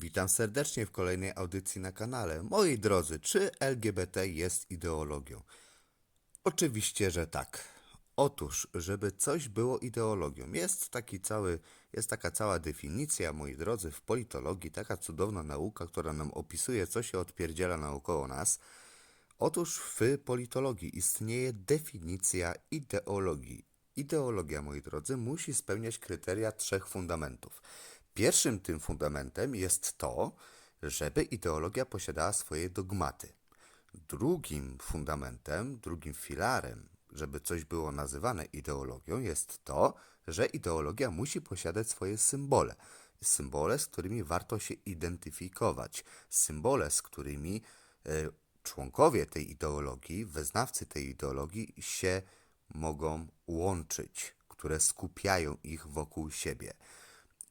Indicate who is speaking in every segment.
Speaker 1: Witam serdecznie w kolejnej audycji na kanale. Moi drodzy, czy LGBT jest ideologią? Oczywiście, że tak. Otóż, żeby coś było ideologią, jest taki cały, jest taka cała definicja, moi drodzy, w politologii, taka cudowna nauka, która nam opisuje, co się odpierdziela naokoło nas. Otóż w politologii istnieje definicja ideologii. Ideologia, moi drodzy, musi spełniać kryteria trzech fundamentów. Pierwszym tym fundamentem jest to, żeby ideologia posiadała swoje dogmaty. Drugim fundamentem, drugim filarem, żeby coś było nazywane ideologią, jest to, że ideologia musi posiadać swoje symbole. Symbole, z którymi warto się identyfikować. Symbole, z którymi e, członkowie tej ideologii, wyznawcy tej ideologii się mogą łączyć, które skupiają ich wokół siebie.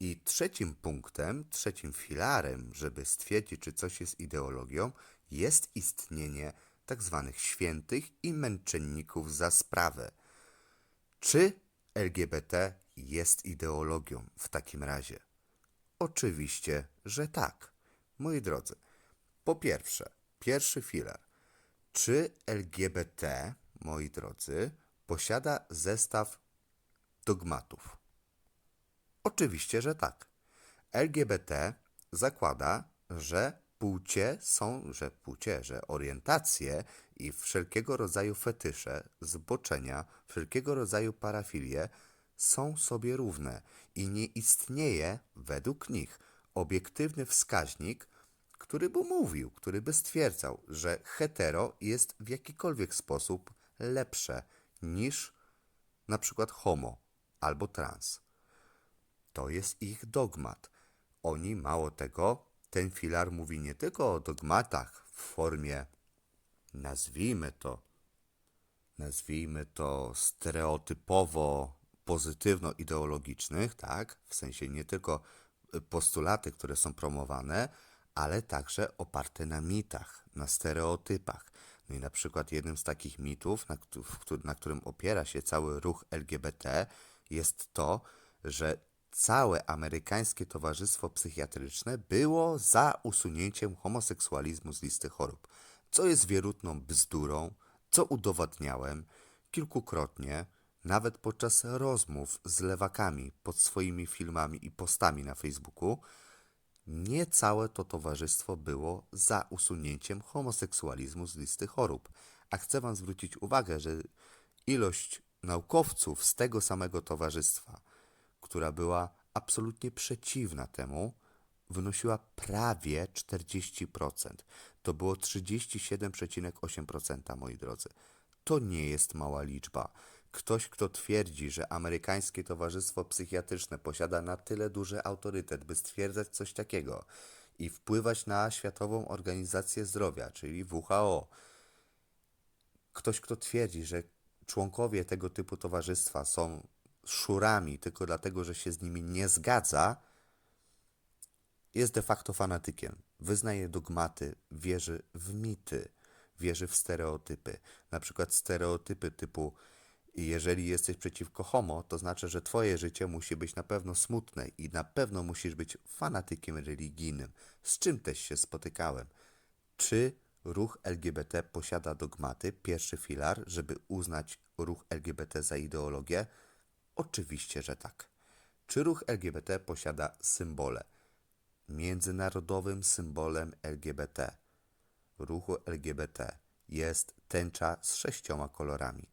Speaker 1: I trzecim punktem, trzecim filarem, żeby stwierdzić, czy coś jest ideologią, jest istnienie tak zwanych świętych i męczenników za sprawę. Czy LGBT jest ideologią w takim razie? Oczywiście, że tak. Moi drodzy, po pierwsze, pierwszy filar. Czy LGBT, moi drodzy, posiada zestaw dogmatów? Oczywiście, że tak. LGBT zakłada, że płcie są, że płcie, że orientacje i wszelkiego rodzaju fetysze, zboczenia, wszelkiego rodzaju parafilie są sobie równe i nie istnieje według nich obiektywny wskaźnik, który by mówił, który by stwierdzał, że hetero jest w jakikolwiek sposób lepsze niż na przykład homo albo trans. To jest ich dogmat. Oni, mało tego, ten filar mówi nie tylko o dogmatach w formie, nazwijmy to, nazwijmy to stereotypowo pozytywno-ideologicznych, tak? W sensie nie tylko postulaty, które są promowane, ale także oparte na mitach, na stereotypach. No i na przykład jednym z takich mitów, na, na którym opiera się cały ruch LGBT, jest to, że całe amerykańskie towarzystwo psychiatryczne było za usunięciem homoseksualizmu z listy chorób, co jest wierutną bzdurą, co udowadniałem kilkukrotnie, nawet podczas rozmów z lewakami pod swoimi filmami i postami na Facebooku. Nie całe to towarzystwo było za usunięciem homoseksualizmu z listy chorób. A chcę Wam zwrócić uwagę, że ilość naukowców z tego samego towarzystwa, która była absolutnie przeciwna temu, wynosiła prawie 40%. To było 37,8%, moi drodzy. To nie jest mała liczba. Ktoś, kto twierdzi, że amerykańskie towarzystwo psychiatryczne posiada na tyle duży autorytet, by stwierdzać coś takiego i wpływać na Światową Organizację Zdrowia, czyli WHO, ktoś, kto twierdzi, że członkowie tego typu towarzystwa są szurami tylko dlatego, że się z nimi nie zgadza, jest de facto fanatykiem. Wyznaje dogmaty, wierzy w mity, wierzy w stereotypy. Na przykład stereotypy typu jeżeli jesteś przeciwko homo, to znaczy, że twoje życie musi być na pewno smutne i na pewno musisz być fanatykiem religijnym. Z czym też się spotykałem? Czy ruch LGBT posiada dogmaty, pierwszy filar, żeby uznać ruch LGBT za ideologię? Oczywiście, że tak. Czy ruch LGBT posiada symbole? Międzynarodowym symbolem LGBT ruchu LGBT jest tęcza z sześcioma kolorami.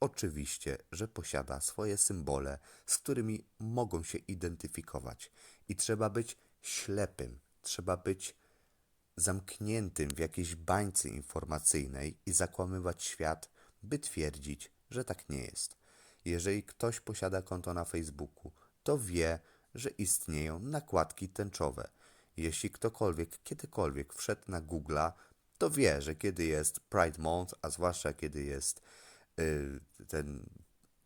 Speaker 1: Oczywiście, że posiada swoje symbole, z którymi mogą się identyfikować, i trzeba być ślepym, trzeba być zamkniętym w jakiejś bańce informacyjnej i zakłamywać świat, by twierdzić, że tak nie jest. Jeżeli ktoś posiada konto na Facebooku, to wie, że istnieją nakładki tęczowe. Jeśli ktokolwiek kiedykolwiek wszedł na Google'a, to wie, że kiedy jest Pride Month, a zwłaszcza kiedy jest yy, ten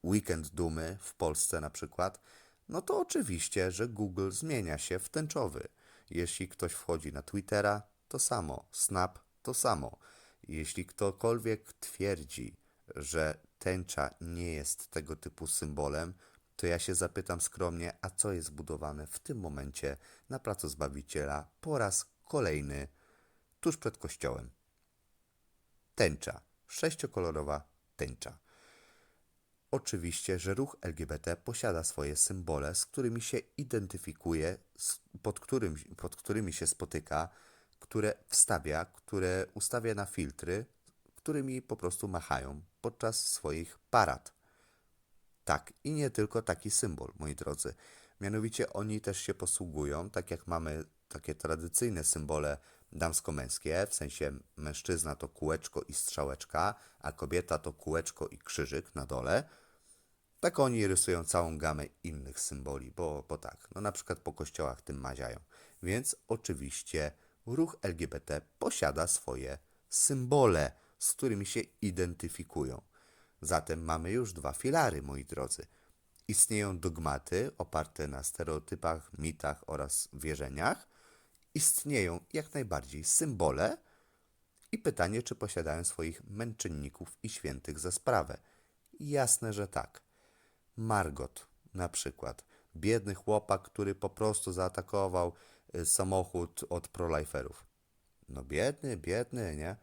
Speaker 1: weekend dumy w Polsce na przykład, no to oczywiście, że Google zmienia się w tęczowy. Jeśli ktoś wchodzi na Twittera, to samo, Snap to samo. Jeśli ktokolwiek twierdzi, że tęcza nie jest tego typu symbolem, to ja się zapytam skromnie, a co jest budowane w tym momencie na Placu Zbawiciela po raz kolejny tuż przed kościołem? Tęcza, sześciokolorowa tęcza. Oczywiście, że ruch LGBT posiada swoje symbole, z którymi się identyfikuje, pod, którym, pod którymi się spotyka, które wstawia, które ustawia na filtry, którymi po prostu machają podczas swoich parad. Tak, i nie tylko taki symbol, moi drodzy. Mianowicie oni też się posługują, tak jak mamy takie tradycyjne symbole damsko-męskie, w sensie mężczyzna to kółeczko i strzałeczka, a kobieta to kółeczko i krzyżyk na dole. Tak oni rysują całą gamę innych symboli, bo, bo tak, no na przykład po kościołach tym maziają. Więc oczywiście ruch LGBT posiada swoje symbole, z którymi się identyfikują. Zatem mamy już dwa filary, moi drodzy. Istnieją dogmaty oparte na stereotypach, mitach oraz wierzeniach. Istnieją jak najbardziej symbole i pytanie, czy posiadają swoich męczenników i świętych za sprawę. Jasne, że tak. Margot na przykład. Biedny chłopak, który po prostu zaatakował y, samochód od proliferów. No biedny, biedny, nie?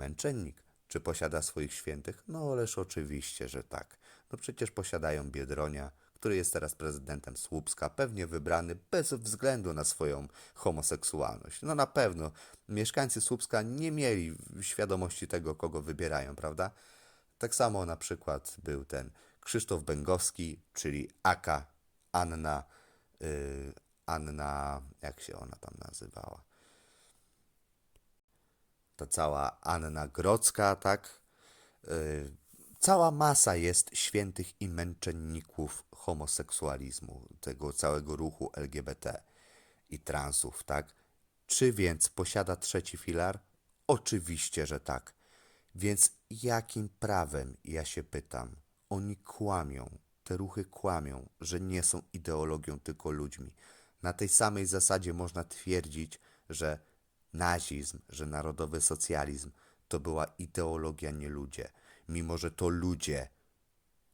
Speaker 1: Męczennik. Czy posiada swoich świętych? No ależ oczywiście, że tak. No przecież posiadają Biedronia, który jest teraz prezydentem Słupska, pewnie wybrany bez względu na swoją homoseksualność. No na pewno mieszkańcy Słupska nie mieli świadomości tego, kogo wybierają, prawda? Tak samo na przykład był ten Krzysztof Bęgowski, czyli Aka Anna, y, Anna, jak się ona tam nazywała? Ta cała Anna Grodzka, tak? Y, Cała masa jest świętych i męczenników homoseksualizmu, tego całego ruchu LGBT i transów, tak? Czy więc posiada trzeci filar? Oczywiście, że tak. Więc jakim prawem, ja się pytam, oni kłamią, te ruchy kłamią, że nie są ideologią, tylko ludźmi. Na tej samej zasadzie można twierdzić, że nazizm, że narodowy socjalizm to była ideologia, nie ludzie, mimo że to ludzie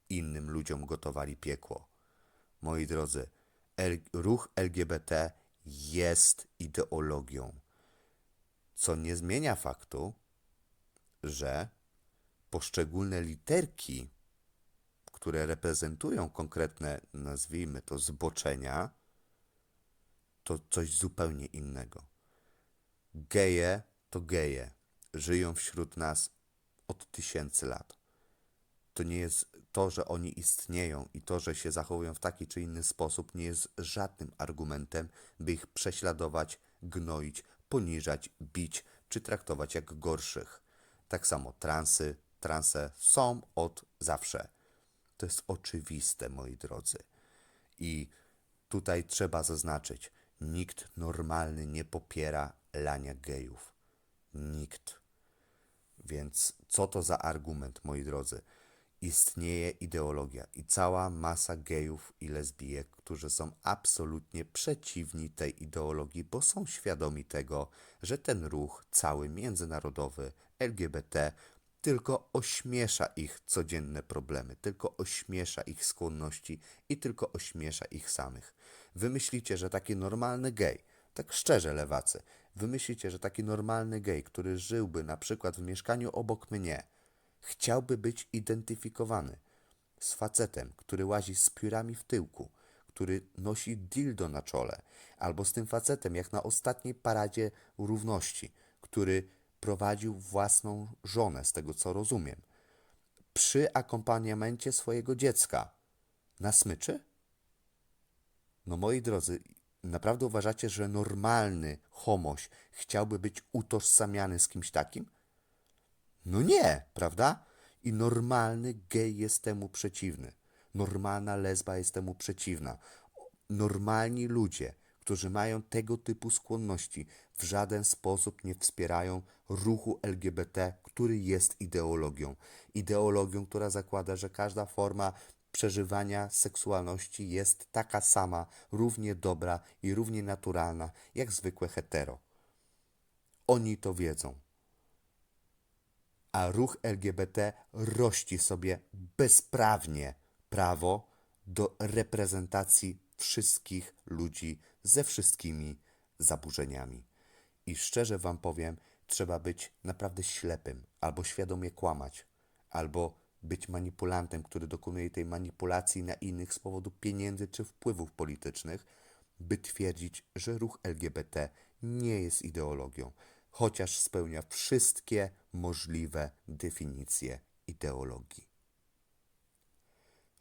Speaker 1: innym ludziom gotowali piekło. Moi drodzy, ruch LGBT jest ideologią, co nie zmienia faktu, że poszczególne literki, które reprezentują konkretne, nazwijmy to, zboczenia, to coś zupełnie innego. Geje to geje. Żyją wśród nas od tysięcy lat. To nie jest to, że oni istnieją i to, że się zachowują w taki czy inny sposób, nie jest żadnym argumentem, by ich prześladować, gnoić, poniżać, bić czy traktować jak gorszych. Tak samo transy, transe są od zawsze. To jest oczywiste, moi drodzy. I tutaj trzeba zaznaczyć, nikt normalny nie popiera lania gejów. Nikt. Więc co to za argument, moi drodzy? Istnieje ideologia i cała masa gejów i lesbijek, którzy są absolutnie przeciwni tej ideologii, bo są świadomi tego, że ten ruch cały międzynarodowy LGBT tylko ośmiesza ich codzienne problemy, tylko ośmiesza ich skłonności i tylko ośmiesza ich samych. Wy myślicie, że taki normalny gej, tak szczerze lewacy, wy myślicie, że taki normalny gej, który żyłby na przykład w mieszkaniu obok mnie, chciałby być identyfikowany z facetem, który łazi z piórami w tyłku, który nosi dildo na czole, albo z tym facetem, jak na ostatniej paradzie równości, który prowadził własną żonę, z tego co rozumiem, przy akompaniamencie swojego dziecka na smyczy? No moi drodzy, naprawdę uważacie, że normalny homoś chciałby być utożsamiany z kimś takim? No nie, prawda? I normalny gej jest temu przeciwny. Normalna lesba jest temu przeciwna. Normalni ludzie, którzy mają tego typu skłonności, w żaden sposób nie wspierają ruchu LGBT, który jest ideologią. Ideologią, która zakłada, że każda forma przeżywania seksualności jest taka sama, równie dobra i równie naturalna jak zwykłe hetero. Oni to wiedzą a ruch LGBT rości sobie bezprawnie prawo do reprezentacji wszystkich ludzi ze wszystkimi zaburzeniami. I szczerze Wam powiem, trzeba być naprawdę ślepym, albo świadomie kłamać, albo być manipulantem, który dokonuje tej manipulacji na innych z powodu pieniędzy czy wpływów politycznych, by twierdzić, że ruch LGBT nie jest ideologią, chociaż spełnia wszystkie możliwe definicje ideologii.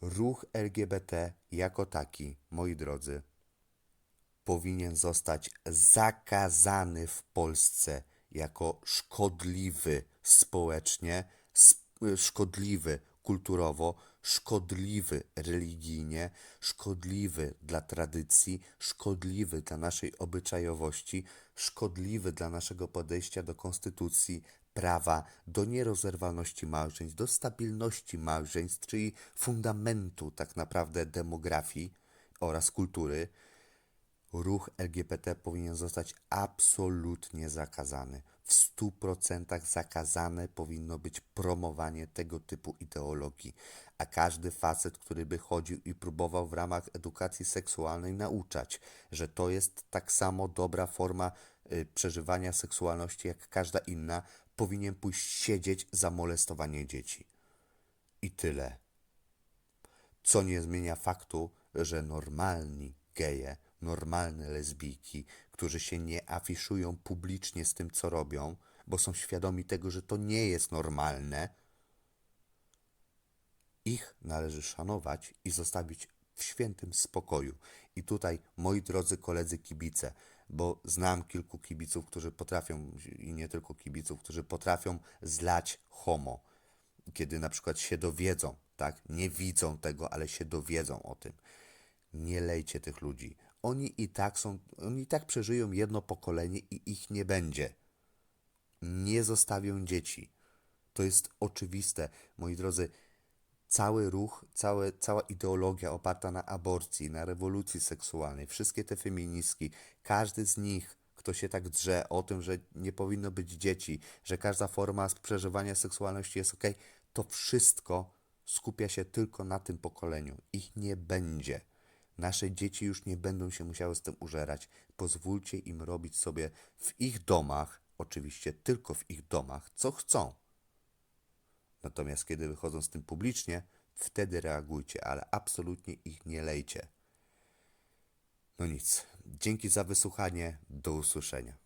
Speaker 1: Ruch LGBT jako taki, moi drodzy, powinien zostać zakazany w Polsce jako szkodliwy społecznie, sp- szkodliwy kulturowo, szkodliwy religijnie, szkodliwy dla tradycji, szkodliwy dla naszej obyczajowości, szkodliwy dla naszego podejścia do konstytucji, prawa, do nierozerwalności małżeństw, do stabilności małżeństw, czyli fundamentu tak naprawdę demografii oraz kultury ruch LGBT powinien zostać absolutnie zakazany. W 100% zakazane powinno być promowanie tego typu ideologii. A każdy facet, który by chodził i próbował w ramach edukacji seksualnej nauczać, że to jest tak samo dobra forma y, przeżywania seksualności jak każda inna, powinien pójść siedzieć za molestowanie dzieci. I tyle co nie zmienia faktu, że normalni geje, normalne lesbijki, którzy się nie afiszują publicznie z tym, co robią, bo są świadomi tego, że to nie jest normalne, ich należy szanować i zostawić w świętym spokoju. I tutaj, moi drodzy koledzy kibice, bo znam kilku kibiców, którzy potrafią, i nie tylko kibiców, którzy potrafią zlać homo kiedy na przykład się dowiedzą, tak? Nie widzą tego, ale się dowiedzą o tym. Nie lejcie tych ludzi. Oni i tak są, oni i tak przeżyją jedno pokolenie i ich nie będzie. Nie zostawią dzieci. To jest oczywiste, moi drodzy. Cały ruch, całe, cała ideologia oparta na aborcji, na rewolucji seksualnej, wszystkie te feministki, każdy z nich, kto się tak drze o tym, że nie powinno być dzieci, że każda forma przeżywania seksualności jest ok, to wszystko skupia się tylko na tym pokoleniu. Ich nie będzie. Nasze dzieci już nie będą się musiały z tym użerać. Pozwólcie im robić sobie w ich domach, oczywiście tylko w ich domach, co chcą. Natomiast kiedy wychodzą z tym publicznie, wtedy reagujcie, ale absolutnie ich nie lejcie. No nic. Dzięki za wysłuchanie. Do usłyszenia.